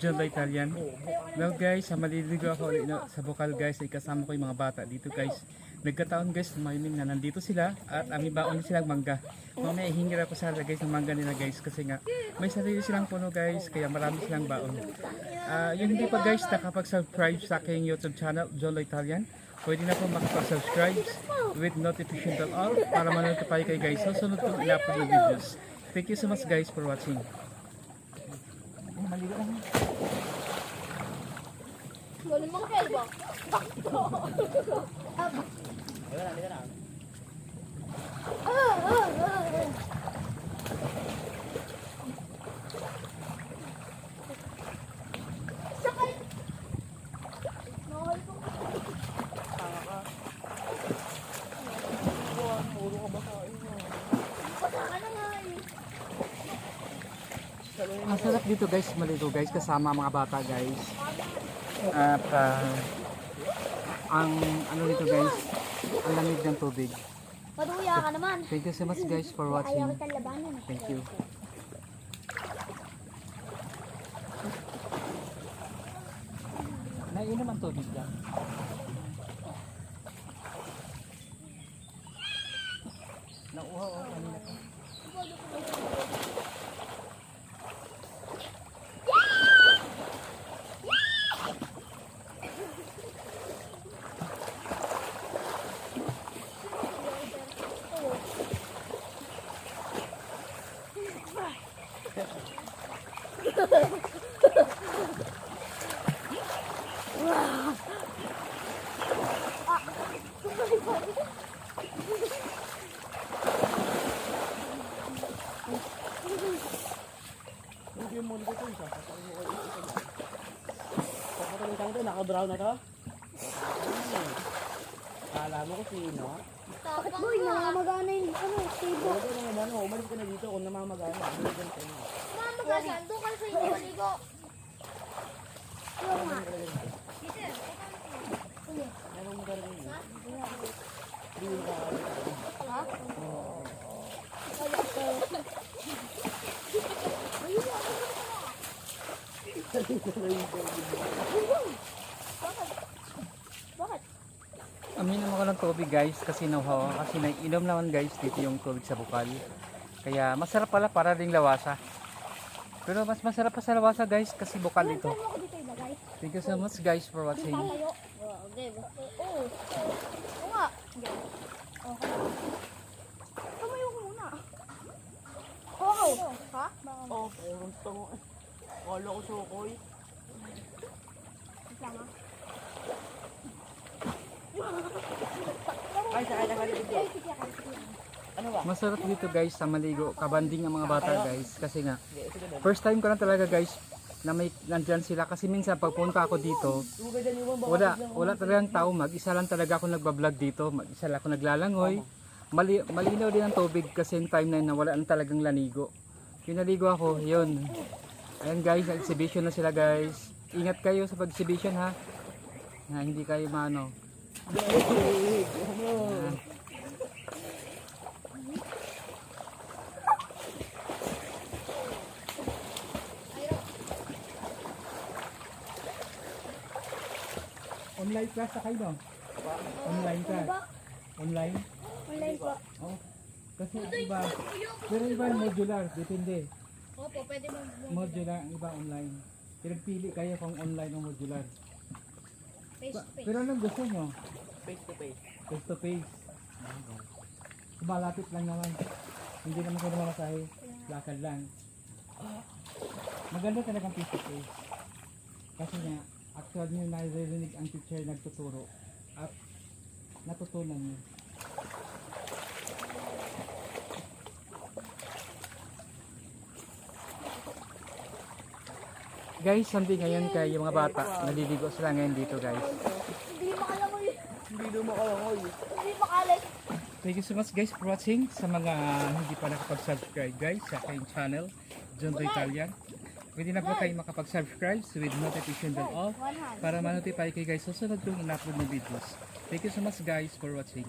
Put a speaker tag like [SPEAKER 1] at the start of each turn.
[SPEAKER 1] The Italian. Well guys, maliligo ako ulit sa bukal guys, ay kasama ko yung mga bata dito guys. Nagkataon guys, mahimin na nandito sila at ami baon silang mangga. Mamaya hingi ako sa guys ng mangga nila guys kasi nga may sarili silang puno guys, kaya marami silang baon. Ah, yung hindi pa guys nakapag-subscribe sa aking YouTube channel, the Italian, pwede na po makapag-subscribe with notification bell all para ma-notify kayo guys sa sunod kong i-upload na videos. Thank you so much guys for watching.
[SPEAKER 2] Wala mang helba.
[SPEAKER 1] Masarap dito guys, maligo guys, kasama mga bata guys. At ah, ang ano dito guys, ang lamig ng tubig.
[SPEAKER 2] Paduya ka naman.
[SPEAKER 1] Thank you so much guys for watching. Thank you. Naiinom ang tubig dyan. Nauhaw ako kanina pa.
[SPEAKER 3] Naka-brown na to? Kala mo ko sino?
[SPEAKER 2] Bakit boy, namamagana yung ano, tibo.
[SPEAKER 3] Pwede naman ano, umalis ka na dito kung namamagana. Umalis ka na.
[SPEAKER 2] Namamagana, doon ka sa inyo maligo. Yung nga.
[SPEAKER 3] Meron mo talaga yun.
[SPEAKER 2] Ha? Bakit?
[SPEAKER 1] Aminom ako ng tubig guys kasi nauhaw ako kasi naiinom naman guys dito yung tubig sa bukal. Kaya masarap pala para ding lawasa. Pero mas masarap pa sa lawasa guys kasi bukal dito. Thank you so much guys for watching.
[SPEAKER 2] Okay. Oo. Oo nga. Okay. Tumayo ko muna. Oo. Ha?
[SPEAKER 3] Oh, meron to. Kala ko sukoy.
[SPEAKER 2] Tama.
[SPEAKER 3] Ay, sakay na dito. Ano ba?
[SPEAKER 1] Masarap dito guys sa maligo. Kabanding ang mga bata guys kasi nga first time ko na talaga guys na may nandyan sila kasi minsan pagpunta ako dito
[SPEAKER 3] yung
[SPEAKER 1] wala wala talagang tao mag-isa lang talaga ako nagbablog dito mag-isa lang ako naglalangoy Mali, malinaw din ang tubig kasi yung time na yun na wala talagang lanigo pinaligo ako yun ayan guys exhibition na sila guys ingat kayo sa pag-exhibition ha na hindi kayo maano Ayan. Online class na kayo, no? Online class. Online?
[SPEAKER 2] Online po.
[SPEAKER 1] Oh. Kasi iba, pero iba modular, depende.
[SPEAKER 2] Opo, pwede mo.
[SPEAKER 1] Modular, ang iba online. Pinagpili kayo kung online o modular.
[SPEAKER 2] Face to face.
[SPEAKER 1] Pero anong gusto nyo?
[SPEAKER 3] face to face.
[SPEAKER 1] Face to face. Malapit lang naman. Hindi naman kayo mamasahe. Lakad lang. Maganda talagang face to face. Kasi nga, actual nyo naririnig ang teacher nagtuturo at natutunan nyo. Guys, hindi ngayon kay yung mga bata, naliligo sila ngayon dito guys.
[SPEAKER 2] Hindi makalangoy.
[SPEAKER 3] Hindi lumakalangol.
[SPEAKER 2] Hindi makalit.
[SPEAKER 1] Thank you so much guys for watching. Sa mga hindi pa nakapag-subscribe guys sa aking channel, John the Italian. Pwede na po kayo makapag-subscribe with notification bell off para ma-notify kayo guys sa susunod kong in-upload na videos. Thank you so much guys for watching.